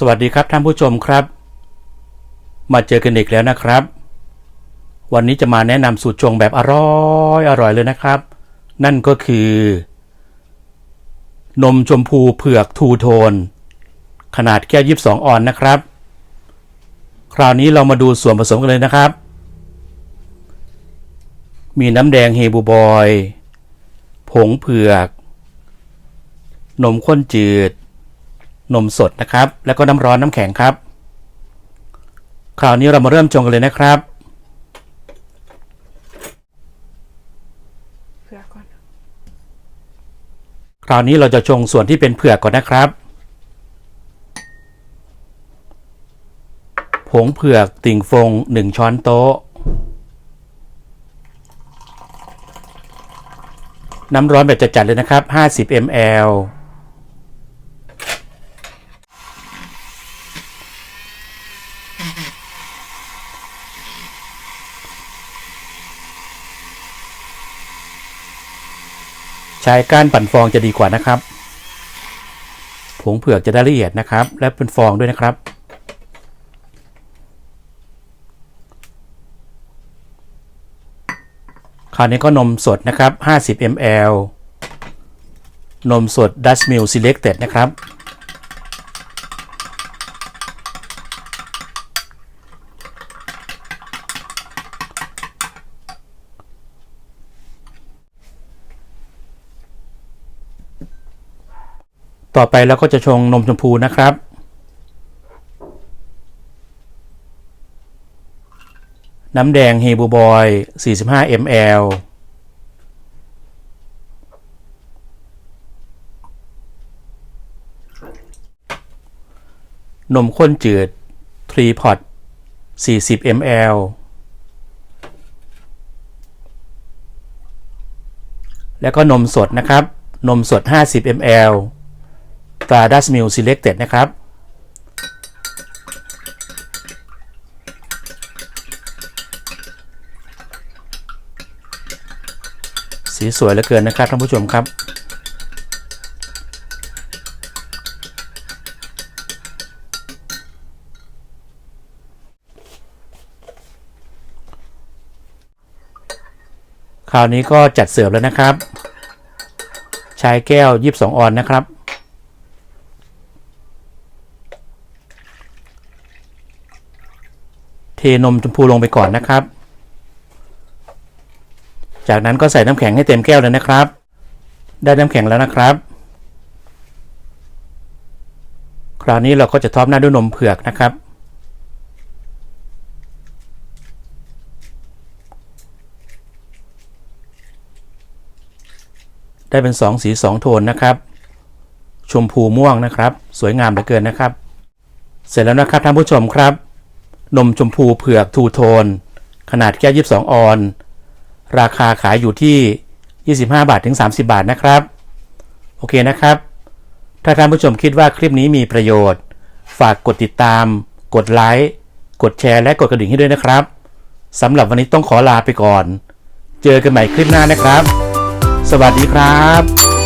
สวัสดีครับท่านผู้ชมครับ มาเจอกันอีกแล้วนะครับ วันนี้จะมาแนะนำสูตรชงแบบอร่อยอร่อยเลยนะครับ นั่นก็คือ นมชมพูเผือกทูโทน ขนาดแก้วยีิบสองออนนะครับ คราวนี้เรามาดูส่วนผสมกันเลยนะครับ มีน้ำแดงเฮบูบอย ผงเผือก นมข้นจืด นมสดนะครับ แล้วก็น้ำร้อนน้ำแข็งครับ คราวนี้เรามาเริ่มชงกันเลยนะครับเพื่อก่อนคราวนี้เราจะชงส่วนที่เป็นเผือกก่อนนะครับ ผงเผือกติ่งฟง 1 ช้อนโต๊ะ น้ำร้อนแบบจัดๆเลยนะครับ 50 ml ใช้ก้านปั่นฟองจะดีกว่านะครับ ผงเผือกจะได้ละเอียดนะครับ และเป็นฟองด้วยนะครับ คราวนี้ก็นมสดนะครับ 50 ml นมสด Dutch Mill Selected นะครับ ต่อไปเราก็จะชงนมชมพูนะครับ น้ำแดงเฮบูบอย 45 ml นมข้นจืด3 pot 40 ml แล้วก็นมสดนะครับ นมสด 50 ml ตรา Dutch Mill Selected นะครับ สีสวยเหลือเกินนะครับท่านผู้ชมครับคราวนี้ก็จัดเสิร์ฟแล้วนะครับใช้แก้ว 22 ออนนะครับ เทนมชมพูลงไปก่อนนะครับ จากนั้นก็ใส่น้ำแข็งให้เต็มแก้วเลยนะครับ ได้น้ำแข็งแล้วนะครับ คราวนี้เราก็จะท็อปหน้าด้วยนมเผือกนะครับ ได้เป็น 2 สี 2 โทนนะครับ ชมพูม่วงนะครับ สวยงามเหลือเกินนะครับ เสร็จแล้วนะครับท่านผู้ชมครับ นมชมพูเผือกทูโทน ขนาดแก้ว 22 ออน ราคาขายอยู่ที่ 25 บาทถึง 30 บาทนะครับ โอเคนะครับ ถ้าท่านผู้ชมคิดว่าคลิปนี้มีประโยชน์ ฝากกดติดตาม กดไลค์ กดแชร์ และกดกระดิ่งให้ด้วยนะครับ สำหรับวันนี้ต้องขอลาไปก่อน เจอกันใหม่คลิปหน้านะครับ สวัสดีครับ